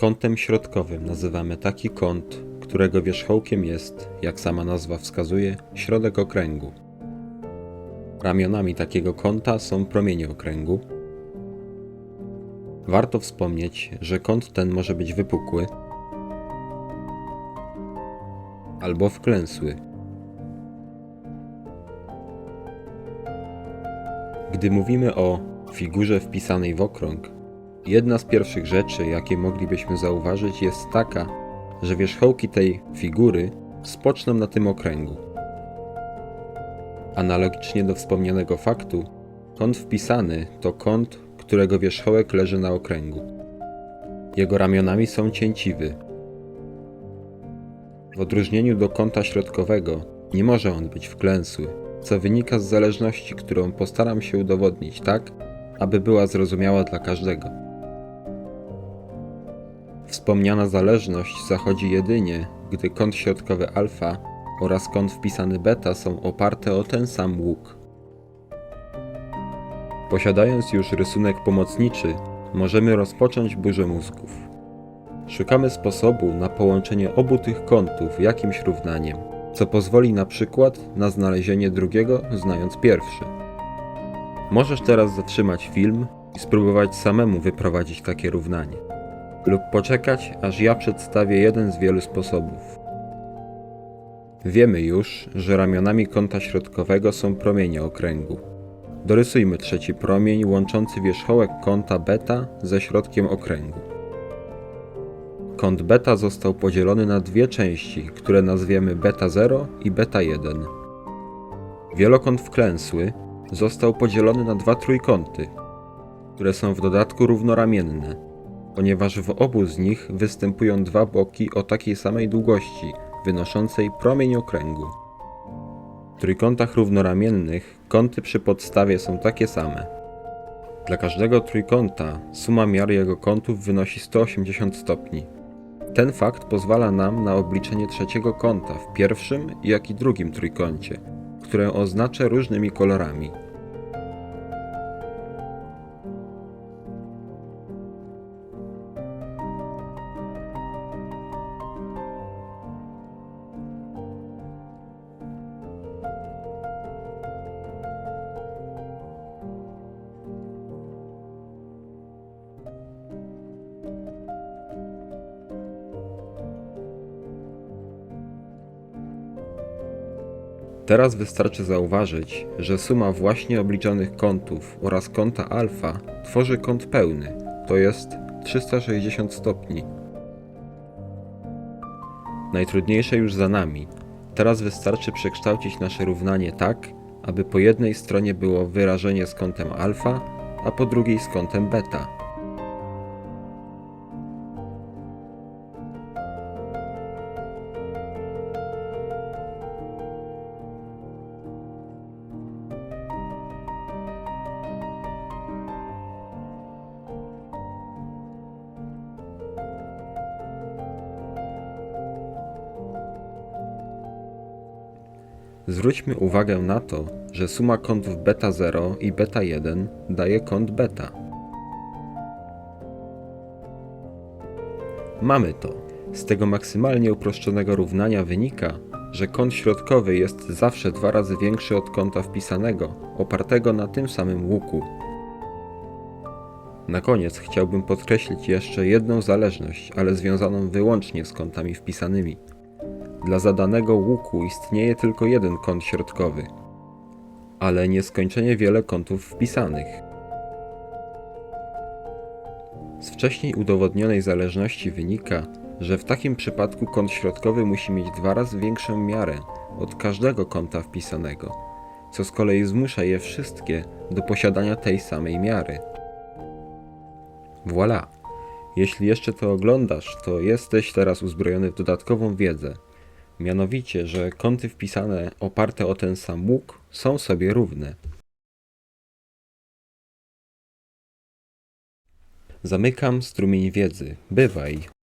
Kątem środkowym nazywamy taki kąt, którego wierzchołkiem jest, jak sama nazwa wskazuje, środek okręgu. Ramionami takiego kąta są promienie okręgu. Warto wspomnieć, że kąt ten może być wypukły albo wklęsły. Gdy mówimy o figurze wpisanej w okrąg, jedna z pierwszych rzeczy, jakie moglibyśmy zauważyć, jest taka, że wierzchołki tej figury spoczną na tym okręgu. Analogicznie do wspomnianego faktu, kąt wpisany to kąt, którego wierzchołek leży na okręgu. Jego ramionami są cięciwy. W odróżnieniu do kąta środkowego nie może on być wklęsły, co wynika z zależności, którą postaram się udowodnić tak, aby była zrozumiała dla każdego. Wspomniana zależność zachodzi jedynie, gdy kąt środkowy alfa oraz kąt wpisany beta są oparte o ten sam łuk. Posiadając już rysunek pomocniczy, możemy rozpocząć burzę mózgów. Szukamy sposobu na połączenie obu tych kątów jakimś równaniem, co pozwoli na przykład na znalezienie drugiego, znając pierwszy. Możesz teraz zatrzymać film i spróbować samemu wyprowadzić takie równanie, lub poczekać, aż ja przedstawię jeden z wielu sposobów. Wiemy już, że ramionami kąta środkowego są promienie okręgu. Dorysujmy trzeci promień łączący wierzchołek kąta beta ze środkiem okręgu. Kąt beta został podzielony na dwie części, które nazwiemy beta 0 i beta 1. Wielokąt wklęsły został podzielony na dwa trójkąty, które są w dodatku równoramienne, ponieważ w obu z nich występują dwa boki o takiej samej długości, wynoszącej promień okręgu. W trójkątach równoramiennych kąty przy podstawie są takie same. Dla każdego trójkąta suma miar jego kątów wynosi 180 stopni. Ten fakt pozwala nam na obliczenie trzeciego kąta w pierwszym, jak i drugim trójkącie, które oznaczę różnymi kolorami. Teraz wystarczy zauważyć, że suma właśnie obliczonych kątów oraz kąta alfa tworzy kąt pełny, to jest 360 stopni. Najtrudniejsze już za nami. Teraz wystarczy przekształcić nasze równanie tak, aby po jednej stronie było wyrażenie z kątem alfa, a po drugiej z kątem beta. Zwróćmy uwagę na to, że suma kątów beta 0 i beta 1 daje kąt beta. Mamy to. Z tego maksymalnie uproszczonego równania wynika, że kąt środkowy jest zawsze dwa razy większy od kąta wpisanego, opartego na tym samym łuku. Na koniec chciałbym podkreślić jeszcze jedną zależność, ale związaną wyłącznie z kątami wpisanymi. Dla zadanego łuku istnieje tylko jeden kąt środkowy, ale nieskończenie wiele kątów wpisanych. Z wcześniej udowodnionej zależności wynika, że w takim przypadku kąt środkowy musi mieć dwa razy większą miarę od każdego kąta wpisanego, co z kolei zmusza je wszystkie do posiadania tej samej miary. Voilà! Jeśli jeszcze to oglądasz, to jesteś teraz uzbrojony w dodatkową wiedzę. Mianowicie, że kąty wpisane oparte o ten sam łuk są sobie równe. Zamykam strumień wiedzy. Bywaj.